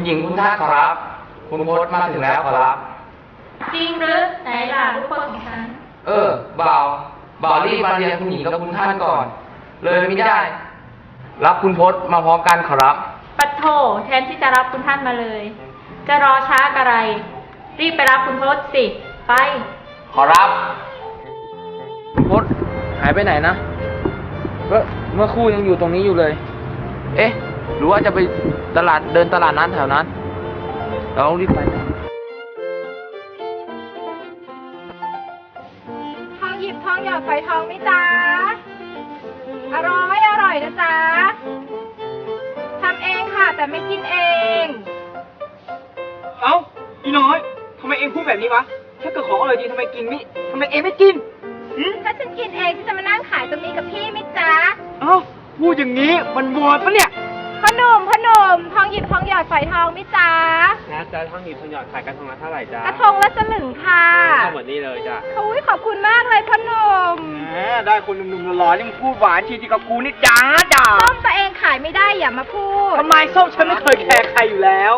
คุณหญิงคุณท่านขอรับ คุณพศมาถึงแล้วขอรับ จริงหรือไหนล่ะลูกคนของฉัน เออบ่าวบ่าวรีบมาเรียนคุณหญิงกับคุณท่านก่อน เลยไม่ได้ รับคุณพศมาพร้อมกันขอรับ ปัดโทแทนที่จะรับคุณท่านมาเลย จะรอช้าอะไร รีบไปรับคุณพศสิ ไป ขอรับ คุณพศหายไปไหนนะ เมื่อเมื่อครู่ยังอยู่ตรงนี้อยู่เลย เอ๊ะ หรือว่าจะไปตลาดเดินตลาดนั้นแถวนั้น เราต้องรีบไปนะทองหยิบทองหยอดฝอยทองไหมจ๊ะอร่อยอร่อยนะจ๊ะทำเองค่ะ แต่ไม่กินเอง เอ้าอีน้อยทำไมเองพูดแบบนี้วะ ถ้าเกิดของอร่อยจริงทำไมกินไม่ทำไมเองไม่กินหืมถ้าฉันกินเองฉันจะมานั่งขายตรงนี้กับพี่ไหมจ๊ะเอ้าพูดอย่างนี้มันวอนปะเนี่ย พ่อหนุ่มพ่อหนุ่มทองหยิบทองหยอดฝอยทองไหมจ๊ะนะจ๊ะท่องหยิบทองหยอดขายกันทองละเท่าไหร่จ๊ะกระทงละสลึงค่ะเอาหมดนี่เลยจ้ะอุ้ยขอบคุณมากเลยพ่อหนุ่มแหมได้คนหนุ่มๆร้อนๆนี่มึงพูดหวานชีที่กับกูนี่จ้าจ้าส้มตัวเองขายไม่ได้อย่ามาพูดทำไมส้มฉันไม่เคยแคร์ใครอยู่แล้ว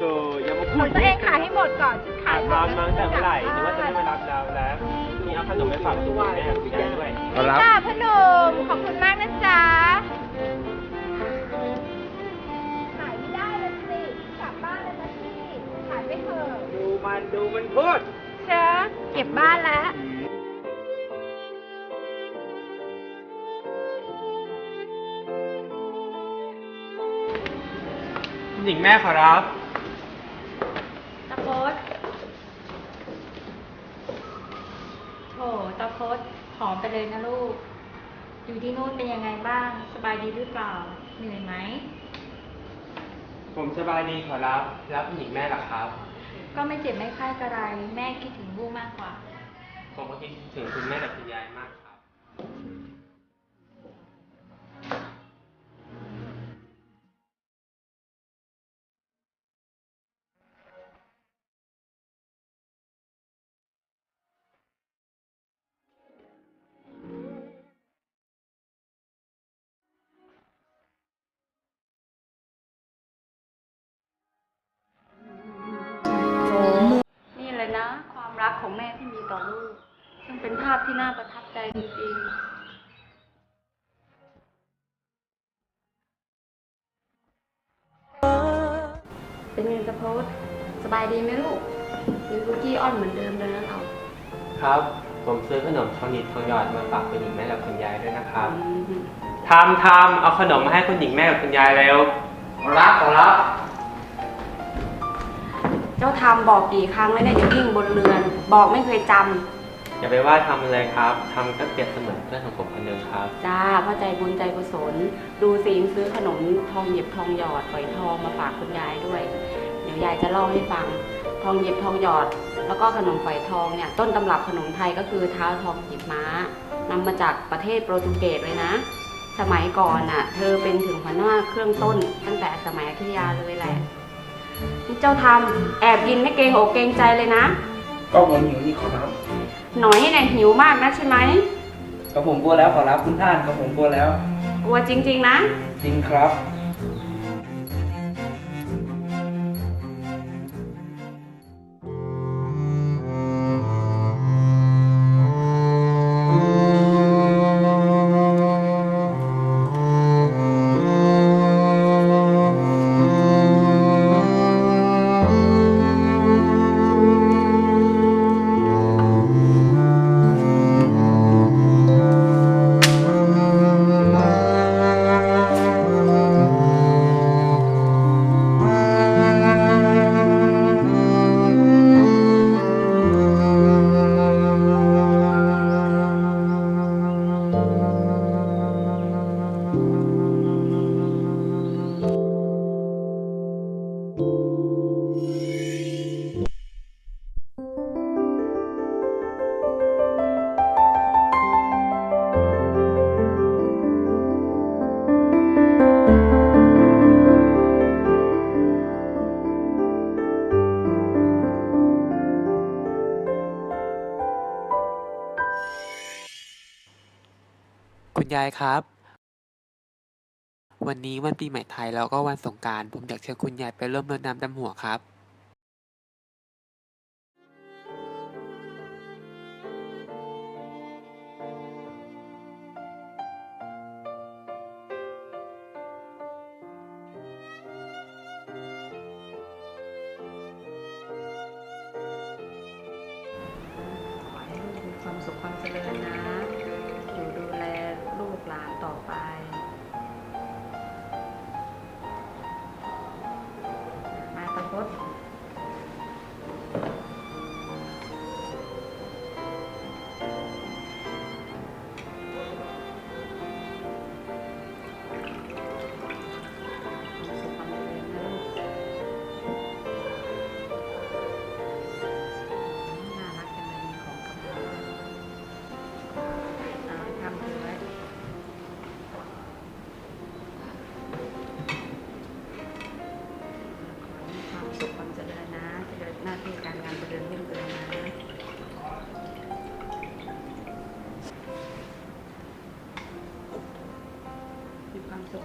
เอออย่ามาพูขดองตัวเองขายให้หมดก่อนฉันขายหมทาดนมาตั้งแต่เมื่อไหร่หรือว่าจะไม่มารับเราแล้วนี่เอาขนมไปฝากคุณแม่คุณยายด้วยขอรับจ้าพ่อหนุ่มขอบคุณมากนะจ๊ะ ดูมันดูมันพูด เชอะเก็บบ้านแล้วหญิงแม่ขอรับตาโพสโถตาโพสผอมไปเลยนะลูก อยู่ที่นู่นเป็นยังไงบ้าง สบายดีหรือเปล่า เหนื่อยไหม ผมสบายดีขอรับ รับหญิงแม่หรอครับ ก็ไม่เจ็บไม่ไข้กระไร แม่คิดถึงลูกมากกว่า ผมก็คิดถึงคุณแม่กับคุณยายมากครับ เป็นไงจะโพสสบายดีไหมลูกยังกุกกี้อ้อนเหมือนเดิมเลยนะเราครับ ผมซื้อขนมทองหยิบทองหยอดมาฝากคุณหญิงแม่กับคุณยายด้วยนะครับอืมทำทำเอาขนมมาให้คุณหญิงแม่กับคุณยายแล้วขอรับขอรับเจ้าทำบอกกี่ครั้งแล้วเนี่ยอย่าวิ่งบนเรือน บอกไม่เคยจำ อย่าไปว่าทำเลยครับทำก็เปรียบเสมือนเพื่อนของผมคนหนึ่งครับ จ้าพ่อใจบุญใจกุศล ดูสิงซื้อขนมทองหยิบทองหยอดฝอยทองมาฝากคุณยายด้วย เดี๋ยวยายจะเล่าให้ฟัง ทองหยิบทองหยอด แล้วก็ขนมฝอยทองเนี่ย ต้นตำรับขนมไทยก็คือเท้าทองหยิบม้านำมาจากประเทศโปรตุเกสเลยนะ สมัยก่อนน่ะ เธอเป็นถึงหัวหน้าเครื่องต้น ตั้งแต่สมัยอยุธยาเลยแหละนี่เจ้าทำแอบกินไม่เกรงอกเกรงใจเลยนะ ก็ผมหิวนี่ขอรับหน่อยเนี่ยหิวมากนะใช่ไหมก็ผมกลัวแล้วขอรับคุณท่านก็ผมกลัวแล้ว กลัวจริง ๆ นะ จริงครับ ยายครับ วันนี้วันปีใหม่ไทยแล้วก็วันสงกรารผมอยากเชิญคุณยายไปร่วมรดน้ำดำหัวครับ ขอให้ลูกมีความสุขความเจริญนะ มา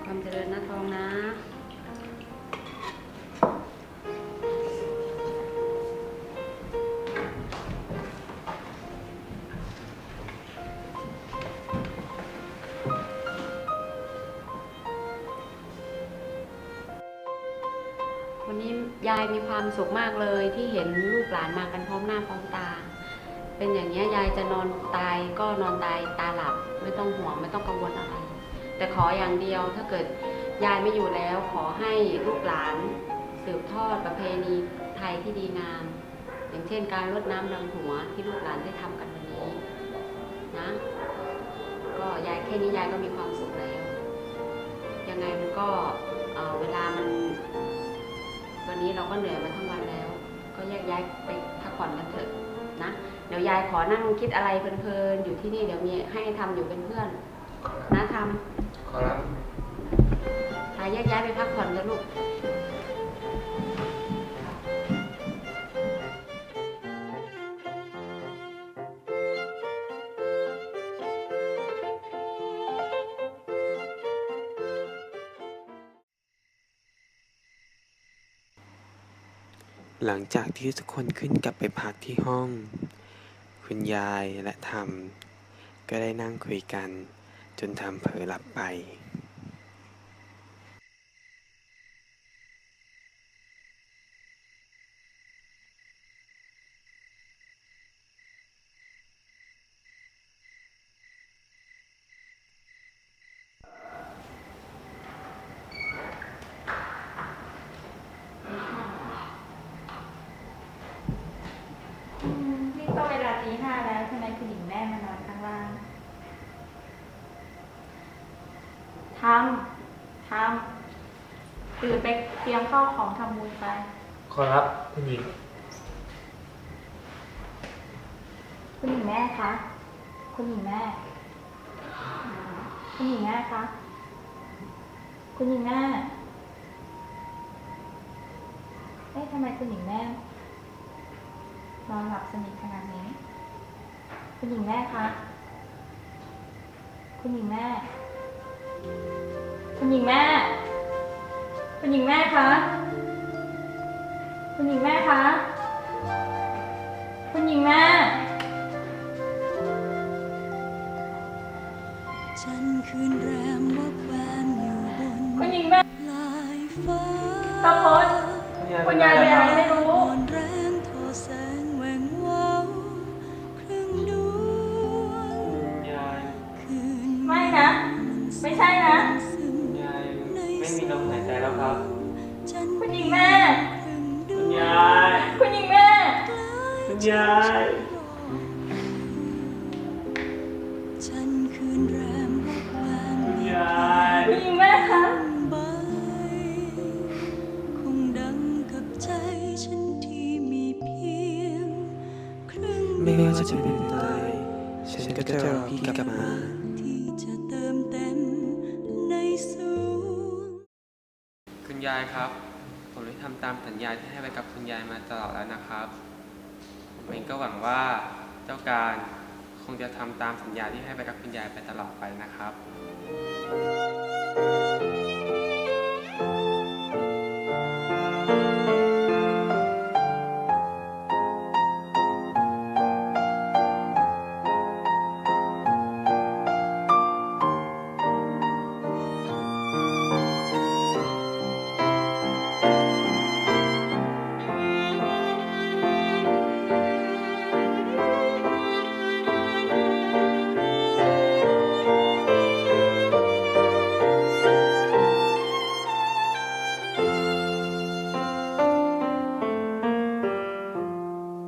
ความเจริญนะทองนะวันนี้ยายมีความสุขมากเลยที่เห็นลูกหลานมากันพร้อมหน้าพร้อมตา เป็นอย่างนี้ยยายจะนอนตายก็นอนตายตาหลับ ไม่ต้องห่วงไม่ต้องกังวลอะไร แต่ขออย่างเดียวถ้าเกิดยายไม่อยู่แล้ว ขอให้ลูกหลาน สืบทอดประเพณีไทยที่ดีงาม อย่างเช่นการรดน้ำดำหัวที่ลูกหลานได้ทำกันวันนี้นะก็ยายแค่นี้ยายก็มีความสุขแล้ว ยังไงมันก็เอ่อเวลามัน วันนี้เราก็เหนื่อยมาทั้งวันแล้ว ก็แยกย้ายไปพักผ่อนกันเถอะนะเดี๋ยวยายขอนั่งคิดอะไรเพลินๆอยู่ที่นี่เดี๋ยวมีให้ทำอยู่เป็นเพื่อนนะทข อรับำพาแยกย้ายไปพักผ่อนกันลูกหลังจากที่ทุกคนขึ้นกลับไปพักที่ห้อง คุณยายและทำก็ได้นั่งคุยกัน จนทำเผลอหลับไป นี่ก็เวลาตีห้าแล้วทำไมคุณหญิงแม่มานอนข้างล่างทำทำตื่นไปเตรียมข้าวของทำบุญไป ขอรับคุณหญิงคุณหญิงแม่คะ คุณหญิงแม่ คุณหญิงแม่คะ คุณหญิงแม่ เอ๊ะทำไมคุณหญิงแม่ นอนหลับสนิทขนาดนี้ คุณหญิงแม่คะ คุณหญิงแม่ คุณหญิงแม่ คุณหญิงแม่คะ คุณหญิงแม่คะ คุณหญิงแม่จันทร์คืนแรมวับแวมอยู่บนคุณหญิงแม่ลายฟ้า ตะพดคุณยายเป็นอะไรไม่รู้ จะเป็นตาย ฉันก็จะรอพี่กลับมาที่จะเติมเต็มในสวงคุณยายครับ ผมได้ทำตามสัญญาที่ให้ไว้กับคุณยายมาตลอดแล้วนะครับผมเองก็หวังว่าเจ้าการคคงจะทำตามสัญญาที่ให้ไปกับคุณยายไปตลอดไปนะครับ「